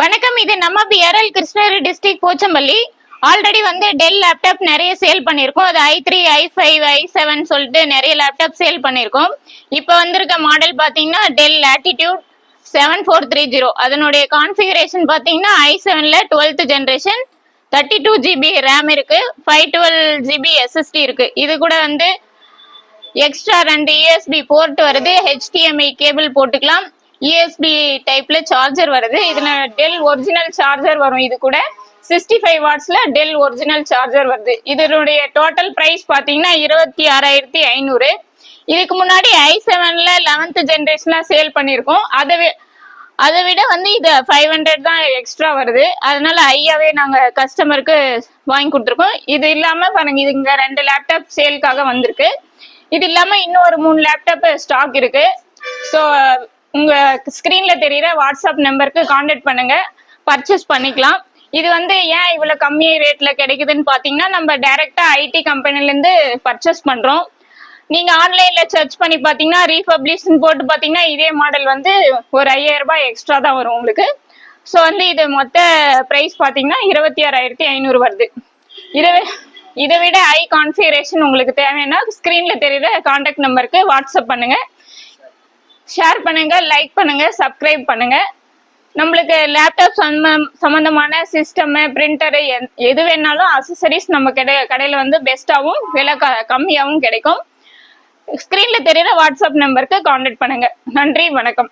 வணக்கம் இது நம்ம PRL Krishnagiri district Pochampalli. Already வந்து டெல் லேப்டாப் நிறைய சேல் பண்ணியிருக்கோம். அது I three I five I seven சொல்லிட்டு நிறைய லேப்டாப் சேல் பண்ணியிருக்கோம். இப்போ வந்திருக்க மாடல் பார்த்தீங்கன்னா Dell Latitude seven four three zero அதனுடைய கான்ஃபிகரேஷன் பார்த்தீங்கன்னா ஐ செவனில் twelfth generation thirty two GB RAM இருக்கு ஃபைவ் டுவெல் ஜிபி எஸ்எஸ்டி இருக்கு. இது கூட வந்து எக்ஸ்ட்ரா ரெண்டு யூஎஸ்பி போர்ட் வருது. ஹெச்டிஎம்ஐ கேபிள் போட்டுக்கலாம். யூஎஸ்பி டைப்ல சார்ஜர் வருது. இதுல டெல் ஒரிஜினல் சார்ஜர் வரும். இது கூட சிக்ஸ்டி ஃபைவ் வாட்ஸ்ல டெல் ஒரிஜினல் சார்ஜர் வருது. இதனுடைய டோட்டல் பிரைஸ் பாத்தீங்கன்னா இருபத்தி ஆறாயிரத்தி ஐநூறு. இதுக்கு முன்னாடி ஐ செவன்ல லெவன்த் ஜென்ரேஷன்ல சேல் பண்ணியிருக்கோம். அதை வி- அதை விட வந்து இது ஃபைவ் ஹண்ட்ரட் தான் எக்ஸ்ட்ரா வருது. அதனால ஐயாவே நாங்க கஸ்டமருக்கு வாங்கி கொடுத்துருக்கோம். இது இல்லாம பாருங்க இது இங்க ரெண்டு லேப்டாப் சேலுக்காக வந்திருக்கு. இது இல்லாம இன்னும் ஒரு மூணு லேப்டாப் ஸ்டாக் இருக்கு. ஸோ ஸ்கிரீன்ல தெரியுற வாட்ஸ்அப் நம்பருக்கு காண்டாக்ட் பண்ணுங்க. பர்ச்சேஸ் பண்ணிக்கலாம். இது வந்து ஏன் இவ்வளவு கம்மி ரேட்ல கிடைக்குதுன்னு பாத்தீங்கன்னா நம்ம டைரக்டா ஐடி கம்பெனில இருந்து பர்ச்சேஸ் பண்றோம். நீங்க ஆன்லைன்ல சர்ச் பண்ணி பாத்தீங்கன்னா ரீபப்ளிஷ்னு போட்டு பாத்தீங்கன்னா இதே மாடல் வந்து ஒரு ஐயாயிரம் ரூபாய் எக்ஸ்ட்ரா தான் வரும் உங்களுக்கு. ஸோ வந்து இது மொத்த ப்ரைஸ் பாத்தீங்கன்னா இருபத்தி ஆறாயிரத்தி ஐநூறு வருது. இதை இதை விட ஐ கான்ஃபிகரேஷன் உங்களுக்கு தேவைன்னா ஸ்க்ரீன்ல தெரியுற காண்டாக்ட் நம்பருக்கு வாட்ஸ்அப் பண்ணுங்க. ஷேர் பண்ணுங்க லைக் பண்ணுங்க சப்ஸ்கிரைப் பண்ணுங்க. நம்மளுக்கு லேப்டாப் சம்ம சம்மந்தமான சிஸ்டம் பிரிண்டரு எது வேணாலும் அசசரிஸ் நம்ம கடை கடையில் வந்து பெஸ்ட்டாகவும் விலை க கம்மியாகவும் கிடைக்கும். ஸ்க்ரீனில் தெரியுற வாட்ஸ்அப் நம்பருக்கு காண்டாக்ட் பண்ணுங்கள் நன்றி வணக்கம்.